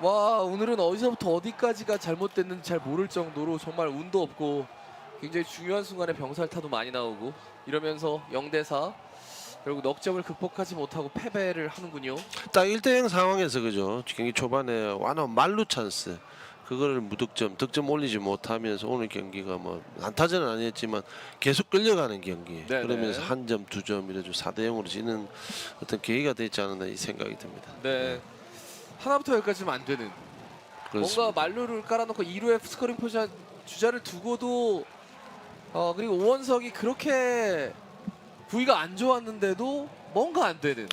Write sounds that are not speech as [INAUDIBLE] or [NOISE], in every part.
와 오늘은 어디서부터 어디까지가 잘못됐는지 잘 모를 정도로 정말 운도 없고 굉장히 중요한 순간에 병살타도 많이 나오고 이러면서 0대4 결국 넉 점을 극복하지 못하고 패배를 하는군요. 딱 1대0 상황에서 그죠. 경기 초반에 완전 말루 찬스. 그거를 무득점, 득점 올리지 못하면서 오늘 경기가 뭐 안타전은 아니었지만 계속 끌려가는 경기. 네네. 그러면서 한 점, 두 점 이래도 4대 0으로 지는 어떤 계기가 되지 않았나 이 생각이 듭니다. 네. 하나부터 열까지는 안 되는 그렇습니다. 뭔가 말루를 깔아놓고 2루에 스코링 포지션 주자를 두고도 어 그리고 오원석이 그렇게 부위가 안 좋았는데도 뭔가 안 되는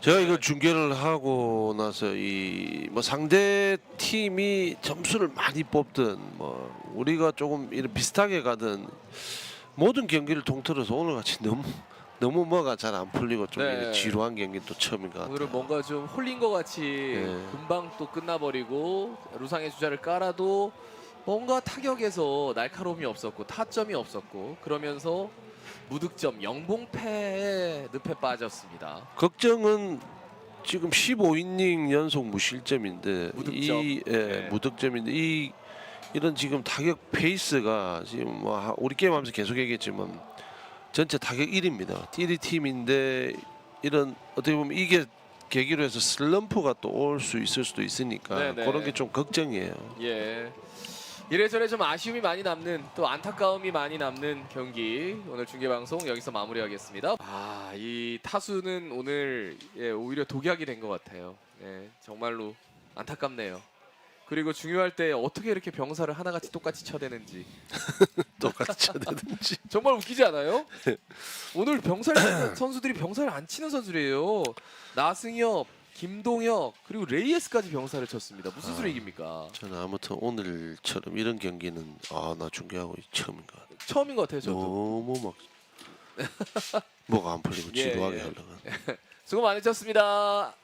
제가 이거 중계를 하고 나서 이 뭐 상대 팀이 점수를 많이 뽑든 뭐 우리가 조금 이런 비슷하게 가든 모든 경기를 통틀어서 오늘 같이 너무 너무 뭐가 잘 안 풀리고 좀 네. 지루한 경기 또 처음인 것 같아요. 오늘은 뭔가 좀 홀린 것 같이 네. 금방 또 끝나버리고 루상의 주자를 깔아도 뭔가 타격에서 날카로움이 없었고 타점이 없었고 그러면서 무득점 영봉패에 늪에 빠졌습니다. 걱정은 지금 15이닝 연속 무실점인데 무득점. 이 예, 네. 무득점인데 이 이런 지금 타격 페이스가 지금 뭐 하- 우리 게임 하면서 계속 얘기했지만 전체 타격 1위입니다. 1위 팀인데 이런 어떻게 보면 이게 계기로 해서 슬럼프가 또 올 수 있을 수도 있으니까 네네. 그런 게 좀 걱정이에요. 예. 이래저래 좀 아쉬움이 많이 남는 또 안타까움이 많이 남는 경기 오늘 중계 방송 여기서 마무리하겠습니다. 아, 이 타수는 오늘 예, 오히려 독약이 된 것 같아요. 네, 정말로 안타깝네요. 그리고 중요할 때 어떻게 이렇게 병사를 하나같이 똑같이 쳐대는지 [LAUGHS] 똑같이 쳐대든지. [LAUGHS] 정말 웃기지 않아요? 오늘 병살 치는 [CLEARS THROAT] 선수들이 병살을 안 치는 선수들이에요. 나승엽, 김동혁 그리고 레이에스까지 병살을 쳤습니다. 무슨 아. 소리 얘기입니까? 저는 아무튼 오늘처럼 이런 경기는 아나 중계하고 처음인 것 같아요. 처음인 것 같아요. 저도. 너무 막 [LAUGHS] 뭐가 안 풀리고 예, 지루하게 예. 하려고. 수고 많으셨습니다.